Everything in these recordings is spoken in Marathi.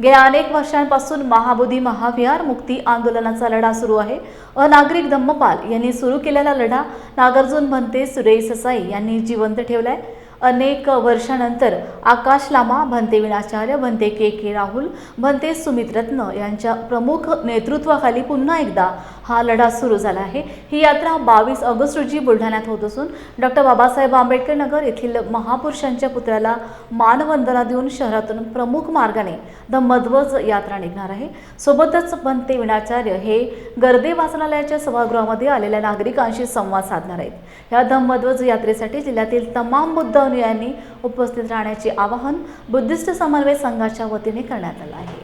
गेल्या अनेक वर्षांपासून महाबोधी महाविहार मुक्ती आंदोलनाचा लढा सुरू आहे. अनागरिक धम्मपाल यांनी सुरू केलेला लढा नागार्जुन भंते सुरेश ससाई यांनी जिवंत ठेवलाय. अनेक वर्षानंतर आकाश लामा भंते विनाचार्य भंते के के राहुल भंते सुमित रत्न यांच्या प्रमुख नेतृत्वाखाली पुन्हा एकदा हा लढा सुरू झाला आहे. ही यात्रा बावीस ऑगस्ट रोजी बुलढाण्यात होत असून डॉक्टर बाबासाहेब आंबेडकर नगर येथील महापुरुषांच्या पुतळ्याला मानवंदना देऊन शहरातून प्रमुख मार्गाने धम्मध्वज यात्रा निघणार आहे. सोबतच पंते विनाचार्य हे गर्दे वाचनालयाच्या सभागृहामध्ये आलेल्या नागरिकांशी संवाद साधणार आहेत. या धम्मध्वज यात्रेसाठी जिल्ह्यातील तमाम बुद्ध अनुयायांनी उपस्थित राहण्याचे आवाहन बुद्धिस्ट समन्वय संघाच्या वतीने करण्यात आलं आहे.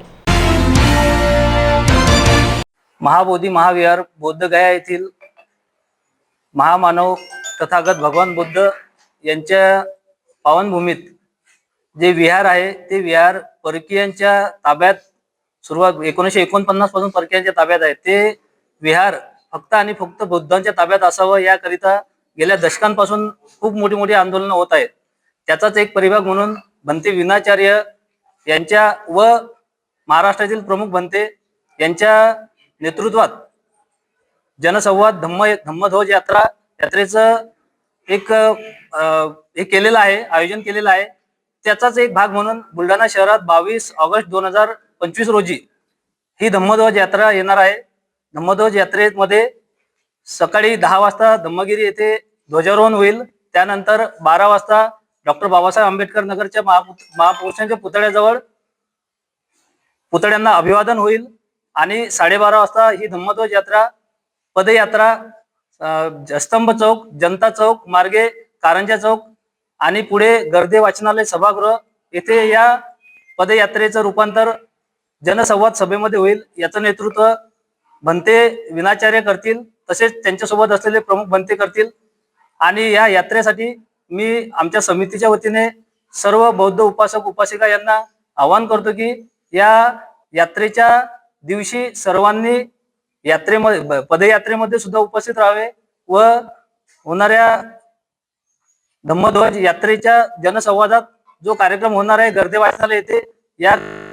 महाबोधी महाविहार बौद्धगया येथील महामानव तथागत भगवान बुद्ध यांच्या पावनभूमीत जे विहार आहे ते विहार परकीयांच्या ताब्यात सुरुवात एकोणीशे एकोणपन्नासपासून परकीयांच्या ताब्यात आहे. ते विहार फक्त आणि फक्त बुद्धांच्या ताब्यात असावं याकरिता गेल्या दशकांपासून खूप मोठी मोठी आंदोलनं होत आहेत. त्याचाच एक परिभाग म्हणून भंते विनाचार्य यांच्या व महाराष्ट्रातील प्रमुख भंते यांच्या नेतृत्वात. जनसंवाद धम्म धम्मध्वज यात्रा यात्रेचं एक हे केलेलं आहे आयोजन केलेलं आहे. त्याचाच एक भाग म्हणून बुलढाणा शहरात बावीस ऑगस्ट दोन हजार पंचवीस रोजी ही धम्मध्वज यात्रा येणार आहे. धम्मध्वज यात्रेमध्ये सकाळी दहा वाजता धम्मगिरी येथे ध्वजारोहण होईल. त्यानंतर बारा वाजता डॉक्टर बाबासाहेब आंबेडकर नगरच्या महापुरुषांच्या पुतळ्याजवळ पुतळ्यांना अभिवादन होईल. आणि साडेबारा वाजता ही धम्मध्वज यात्रा पदयात्रा स्तंभ चौक जनता चौक मार्गे कारंजा चौक आणि पुढे गर्दे वाचनालय सभागृह येथे या पदयात्रेचं रूपांतर जनसंवाद सभेमध्ये होईल. याचं नेतृत्व भंते विनाचार्य करतील तसेच त्यांच्यासोबत असलेले प्रमुख भंते करतील. आणि या यात्रेसाठी मी आमच्या समितीच्या वतीने सर्व बौद्ध उपासक उपासिका यांना आवाहन करतो की या यात्रेच्या दिवशी सर्वांनी यात्रेमध्ये पदयात्रेमध्ये सुद्धा उपस्थित राहावे व होणाऱ्या धम्मध्वज यात्रेच्या जनसंवादात जो कार्यक्रम होणार आहे गर्दे वाचनालय येथे या